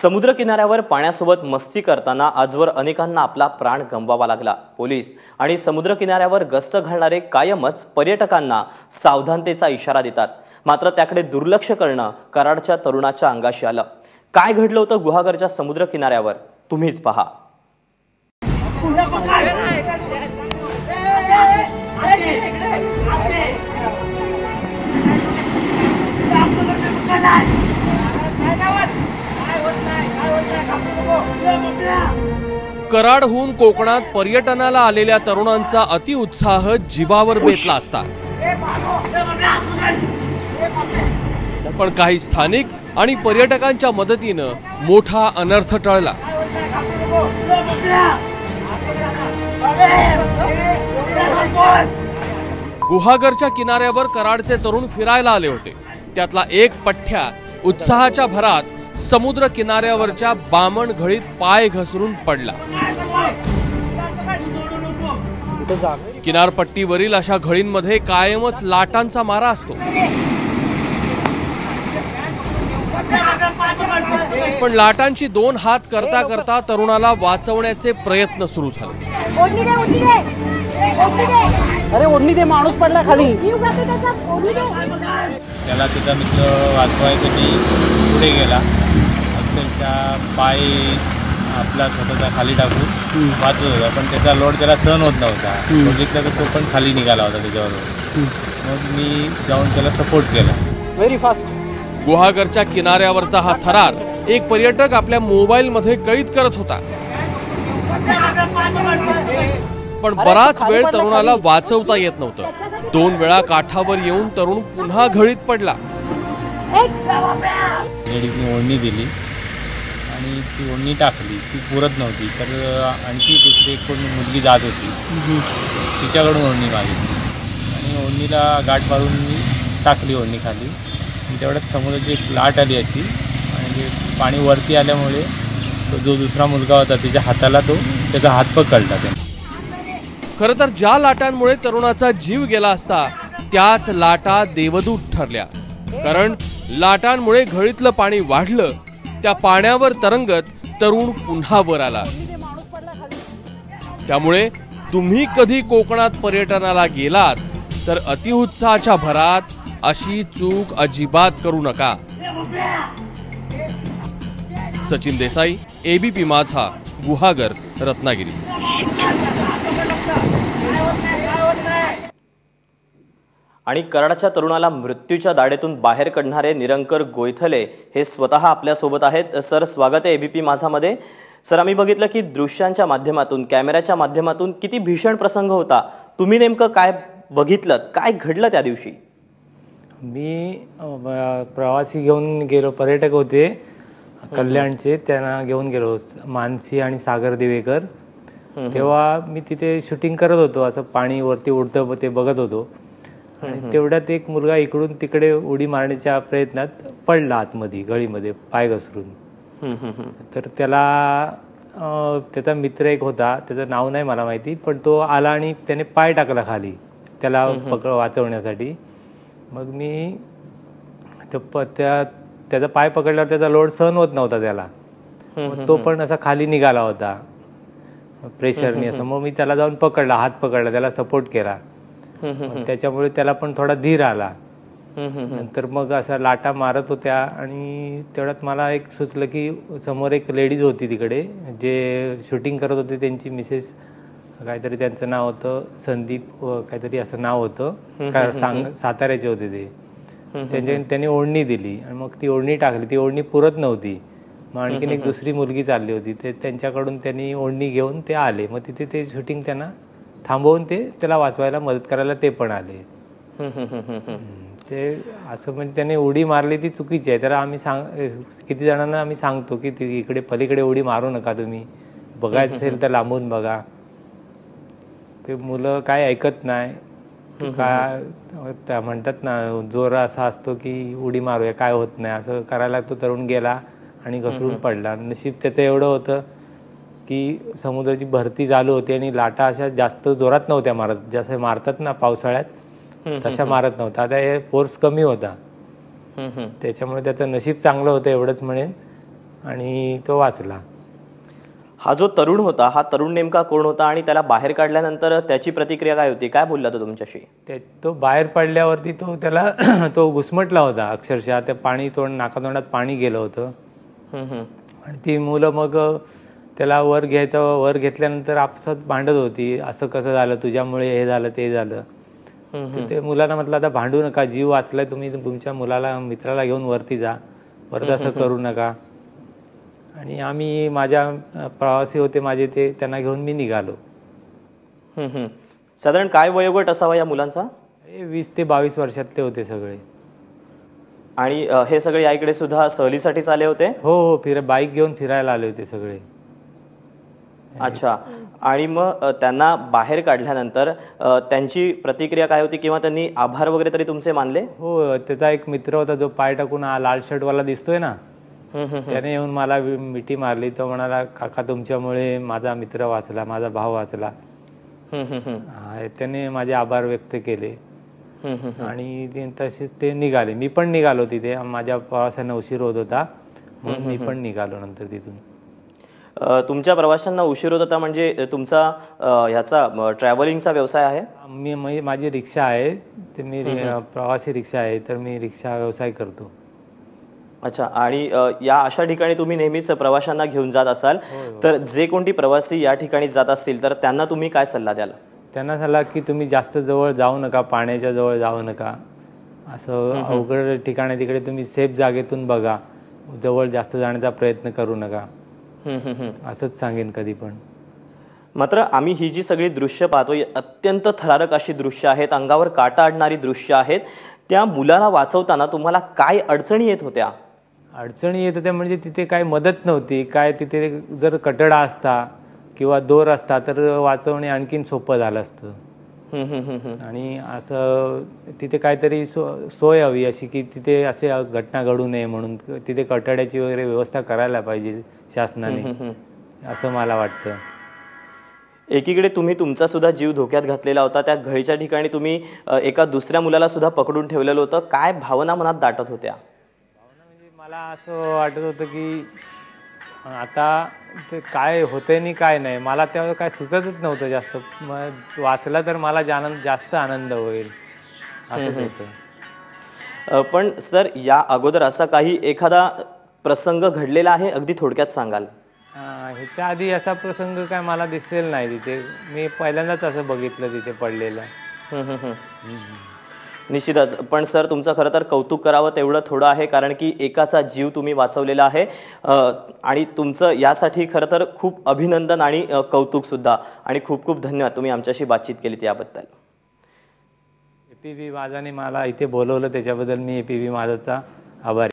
समुद्र किनाऱ्यावर पाण्यासोबत मस्ती करताना आजवर अनेकांना आपला प्राण गमवावा लागला पोलीस आणि समुद्र किनाऱ्यावर गस्त घालणारे कायमच पर्यटकांना सावधानतेचा इशारा देतात मात्र त्याकडे दुर्लक्ष करणं कराडच्या तरुणाच्या अंगाशी आलं काय घडलं होतं गुहागरच्या समुद्र किनाऱ्यावर तुम्हीच पहा कराडहून कोकणात पर्यटनाला आलेल्या तरुणांचा अतिउत्साह जीवावर बेतला असता. पण काही स्थानिक आणि पर्यटकांच्या मदतीनं मोठा अनर्थ टळला. गुहागरच्या किनाऱ्यावर कराडचे तरुण फिरायला आले होते. त्यातला एक पठ्ठ्या उत्साहाच्या भरात समुद्र किनाऱ्यावरच्या बामण घळीत पाय घसरून पडला. किनारपट्टीवरील अशा घळींमध्ये कायमच लाटांचा मारा असतो. पण लाटांची दोन हात करता करता तरुणाला वाचवण्याचे प्रयत्न सुरू झाले. अरे ओढणी ते माणूस पडला खाली. जीव जातो त्याचा. ओढणी दे. त्याला त्याचा मित्र वाचवायसाठी पुढे गेला. अक्षरशः पाय आपला स्वतःचा खाली टाकून वाचत होता पण त्याचा लोड त्याला सहन होत नव्हता. बघितलं तर तो पण खाली निघाला होता त्याच्याबरोबर मग मी जाऊन त्याला सपोर्ट केला. व्हेरी फास्ट गुहागरच्या किनाऱ्यावरचा हा थरार एक पर्यटक आपल्या मोबाईल मध्ये कैद करत होता. पण बराच वेळ तरुणाला वाचवता येत नव्हतं. दोन वेळा काठावर येऊन तरुण पुन्हा घळीत पडला. ओढणी दिली. आणि ती ओढणी टाकली ती पुरत नव्हती. तर आणखी दुसरी एक कोण मुलगी जात होती. तिच्याकडून ओढणी मागितली. आणि ओढणीला गाठ मारून मी टाकली ओढणी खाली. तेवढ्यात समुद्राची एक लाट आली अशी आणि पाणी वरती आल्यामुळे तो जो दुसरा मुलगा होता त्याच्या हाताला तो त्याचा हात पकडला त्याने. खर तर ज्या लाटांमुळे तरुणाचा जीव गेला असता त्याच लाटा देवदूत ठरल्या. कारण लाटांमुळे घळीतलं पाणी वाढलं त्या पाण्यावर तरंगत तरुण पुन्हा वर आला. त्यामुळे तुम्ही कधी कोकणात पर्यटनाला गेलात तर अतिउत्साहाच्या भरात अशी चूक अजिबात करू नका. सचिन देसाई एबीपी माझा गुहागर रत्नागिरी. आणि कराडच्या तरुणाला मृत्यूच्या दाढेतून बाहेर काढणारे निरंकर गोयथले हे स्वतः आपल्यासोबत आहेत. सर स्वागत आहे एबीपी माझामध्ये. सर आम्ही बघितलं की दृश्यांच्या माध्यमातून कॅमेऱ्याच्या माध्यमातून किती भीषण प्रसंग होता. तुम्ही नेमकं काय बघितलं? काय घडलं त्या दिवशी? मी प्रवासी घेऊन गेलो पर्यटक होते कल्याणचे त्यांना घेऊन गेलो मानसी आणि सागर दिवेकर. तेव्हा मी तिथे शूटिंग करत होतो असं पाणी वरती उडतं ते बघत होतो. आणि तेवढ्यात एक मुलगा इकडून तिकडे उडी मारण्याच्या प्रयत्नात पडला आतमध्ये गळीमध्ये पाय घसरून. तर त्याला त्याचा मित्र एक होता त्याचं नाव नाही मला माहिती पण तो आला आणि त्याने पाय टाकला खाली त्याला पकड वाचवण्यासाठी. मग मी त्या त्याचा पाय पकडल्यावर त्याचा लोड सहन होत नव्हता त्याला. तो पण असा खाली निघाला होता प्रेशरने असं. मग मी त्याला जाऊन पकडला हात पकडला त्याला सपोर्ट केला. त्याच्यामुळे त्याला पण थोडा धीर आला. नंतर मग असा लाटा मारत होत्या आणि तेवढ्यात मला एक सुचलं की समोर एक लेडीज होती तिकडे जे शूटिंग करत होते त्यांची मिसेस काहीतरी त्यांचं नाव होतं संदीप काहीतरी असं नाव होतं. का- सांग साताऱ्याचे होते ते. त्यांच्या त्यांनी ओढणी दिली आणि मग ती ओढणी टाकली. ती ओढणी पुरत नव्हती. मग आणखीन एक दुसरी मुलगी चालली होती. ते त्यांच्याकडून त्यांनी ओढणी घेऊन ते आले. मग तिथे ते शूटिंग त्यांना थांबवून ते त्याला वाचवायला मदत करायला ते पण आले. ते असं म्हणजे त्याने उडी मारली ती चुकीची आहे. तर आम्ही सांग किती जणांना आम्ही सांगतो की ती इकडे पलीकडे उडी मारू नका तुम्ही. बघायचं असेल तर लांबून बघा. ते मुलं काय ऐकत नाही. काय त्या म्हणतात ना जोर असा असतो की उडी मारूया काय होत नाही. असं करायला तो तरुण गेला आणि घसरून पडला. नशीब त्याचं एवढं होतं. की समुद्राची भरती चालू होती आणि लाटा अशा जास्त जोरात नव्हत्या मारत जसं मारतात ना पावसाळ्यात तशा मारत नव्हता आता हे फोर्स कमी होता. त्याच्यामुळे त्याचं नशीब चांगलं होतं एवढंच म्हणेन. आणि तो वाचला. हा जो तरुण होता हा तरुण नेमका कोण होता आणि त्याला बाहेर काढल्यानंतर त्याची प्रतिक्रिया काय होती? काय बोलला तो तुमच्याशी? ते तो बाहेर पडल्यावरती तो त्याला तो घुसमटला होता अक्षरशः. ते पाणी तोंड नाकातोंडात पाणी गेलं होतं. आणि ती मुलं मग त्याला वर घ्यायचं वर घेतल्यानंतर आपसात भांडत होती. असं कसं झालं? तुझ्यामुळे हे झालं ते झालं. ते मुलांना म्हटलं आता भांडू नका. जीव वाचलाय तुम्ही. तुमच्या मुलाला मित्राला घेऊन वरती जा. परत असं करू नका. आणि आम्ही माझ्या प्रवासी होते माझे ते त्यांना घेऊन मी निघालो. साधारण काय वयोगट असावा या मुलांचा? वीस ते बावीस वर्षातले होते सगळे. आणि हे सगळे या इकडे सुद्धा सहलीसाठीच आले होते? हो हो. फिर बाईक घेऊन फिरायला आले होते सगळे. अच्छा. आणि मग त्यांना बाहेर काढल्यानंतर त्यांची प्रतिक्रिया काय होती किंवा त्यांनी आभार वगैरे तरी तुमचे मानले? हो त्याचा एक मित्र होता जो पाय टाकून हा लाल शर्टवाला दिसतोय ना. त्याने येऊन मला मिठी मारली. तो म्हणाला काका तुमच्यामुळे माझा मित्र वाचला माझा भाव वाचला. त्याने माझे आभार व्यक्त केले. आणि ते- तसेच ते निघाले. मी पण निघालो तिथे. माझ्या प्रवासाने उशीर होत होता. म्हणून मी पण निघालो नंतर तिथून. तुमच्या प्रवाशांना उशीर होत होता म्हणजे तुमचा ह्याचा ट्रॅव्हलिंगचा व्यवसाय आहे? मी मी- माझी रिक्षा आहे. ते मी प्रवासी रिक्षा आहे तर मी रिक्षा व्यवसाय करतो. अच्छा आणि या अशा ठिकाणी तुम्ही नेहमीच प्रवाशांना घेऊन जात असाल तर जे कोणती प्रवासी या ठिकाणी जात असतील तर त्यांना तुम्ही काय सल्ला द्याल? त्यांना झाला की तुम्ही जास्त जवळ जाऊ नका पाण्याच्या जवळ जाऊ नका. असं अवघड ठिकाणी तिकडे तुम्ही सेफ जागेतून बघा. जवळ जास्त जाण्याचा प्रयत्न करू नका. असंच सांगेन कधी पण. मात्र आम्ही ही जी सगळी दृश्य पाहतो अत्यंत थरारक अशी दृश्य आहेत अंगावर काटा आणणारी दृश्य आहेत. त्या मुलाला वाचवताना तुम्हाला काय अडचणी येत होत्या? अडचणी येत होत्या म्हणजे तिथे काय मदत नव्हती काय तिथे जर कटडा असता किंवा दोर असता तर वाचवणे आणखीन सोपं झालं असतं. आणि असं तिथे काहीतरी सो सोय हवी अशी की तिथे असे घटना घडू नये म्हणून तिथे कटड्याची वगैरे व्यवस्था करायला पाहिजे शासनाने असं मला वाटतं. एकीकडे तुम्ही तुमचा सुद्धा जीव धोक्यात घातलेला होता त्या घळीच्या ठिकाणी तुम्ही एका दुसऱ्या मुलाला सुद्धा पकडून ठेवलेलं होतं. काय भावना मनात दाटत होत्या? म्हणजे मला असं वाटत होतं की आता ते काय होतंय आणि काय नाही मला तेव्हा काय सुचतच नव्हतं जास्त. मग वाचला तर मला जान जास्त आनंद होईल. असंच होतं. पण सर या अगोदर असा काही एखादा प्रसंग घडलेला आहे? अगदी थोडक्यात सांगाल. ह्याच्या आधी असा प्रसंग काय मला दिसलेला नाही तिथे. मी पहिल्यांदाच असं बघितलं तिथे पडलेलं. निश्चितच. पण सर तुमचं खरं तर कौतुक करावं तेवढं थोडं आहे कारण की एकाचा जीव तुम्ही वाचवलेला आहे. आणि तुमचं यासाठी खरं तर खूप अभिनंदन आणि कौतुकसुद्धा कौतुक सुद्धा. आणि खूप खूप धन्यवाद तुम्ही आमच्याशी बातचीत केली त्याबद्दल ए पी व्ही माझाने मला इथे बोलवलं त्याच्याबद्दल मी ए पी व्ही माझाचा आभारी